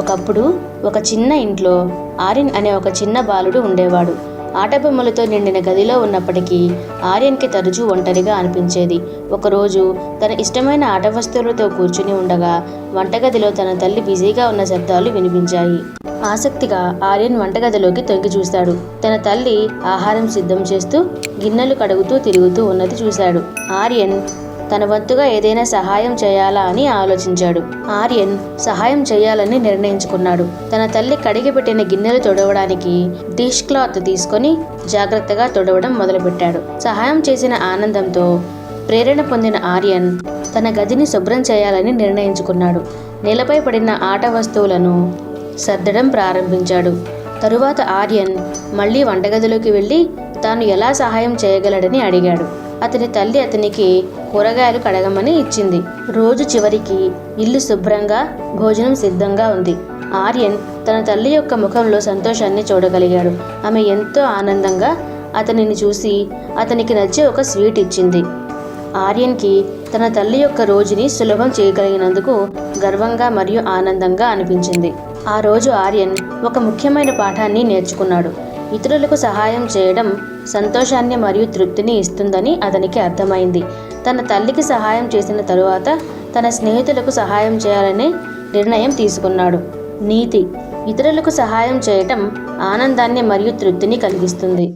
ఒకప్పుడు ఒక చిన్న ఇంట్లో ఆర్యన్ అనే ఒక చిన్న బాలుడు ఉండేవాడు. ఆటబొమ్మలతో నిండిన గదిలో ఉన్నప్పటికీ ఆర్యన్కి తరచూ ఒంటరిగా అనిపించేది. ఒకరోజు తన ఇష్టమైన ఆట వస్తువులతో కూర్చుని ఉండగా వంటగదిలో తన తల్లి బిజీగా ఉన్న శబ్దాలు వినిపించాయి. ఆసక్తిగా ఆర్యన్ వంటగదిలోకి తొంగి చూశాడు తన తల్లి ఆహారం సిద్ధం చేస్తూ గిన్నెలు కడుగుతూ తిరుగుతూ ఉన్నది చూశాడు. ఆర్యన్ తన వంతుగా ఏదైనా సహాయం చేయాలా అని ఆలోచించాడు. ఆర్యన్ సహాయం చేయాలని నిర్ణయించుకున్నాడు. తన తల్లి కడిగి పెట్టిన గిన్నెలు తొడవడానికి డిష్ క్లాత్ తీసుకొని జాగ్రత్తగా తొడవడం మొదలుపెట్టాడు. సహాయం చేసిన ఆనందంతో ప్రేరణ పొందిన ఆర్యన్ తన గదిని శుభ్రం చేయాలని నిర్ణయించుకున్నాడు. నేలపై పడిన ఆట వస్తువులను సర్దడం ప్రారంభించాడు. తరువాత ఆర్యన్ మళ్ళీ వంటగదిలోకి వెళ్ళి తాను ఎలా సహాయం చేయగలడని అడిగాడు. అతని తల్లి అతనికి కూరగాయలు కడగమని ఇచ్చింది. రోజు చివరికి ఇల్లు శుభ్రంగా భోజనం సిద్ధంగా ఉంది. ఆర్యన్ తన తల్లి యొక్క ముఖంలో సంతోషాన్ని చూడగలిగాడు. ఆమె ఎంతో ఆనందంగా అతనిని చూసి అతనికి నచ్చే ఒక స్వీట్ ఇచ్చింది. ఆర్యన్కి తన తల్లి యొక్క రోజుని సులభం చేయగలిగినందుకు గర్వంగా మరియు ఆనందంగా అనిపించింది. ఆ రోజు ఆర్యన్ ఒక ముఖ్యమైన పాఠాన్ని నేర్చుకున్నాడు. ఇతరులకు సహాయం చేయడం సంతోషాన్ని మరియు తృప్తిని ఇస్తుందని అతనికి అర్థమైంది. తన తల్లికి సహాయం చేసిన తరువాత తన స్నేహితులకు సహాయం చేయాలనే నిర్ణయం తీసుకున్నాడు. నీతి ఇతరులకు సహాయం చేయటం ఆనందాన్ని మరియు తృప్తిని కలిగిస్తుంది.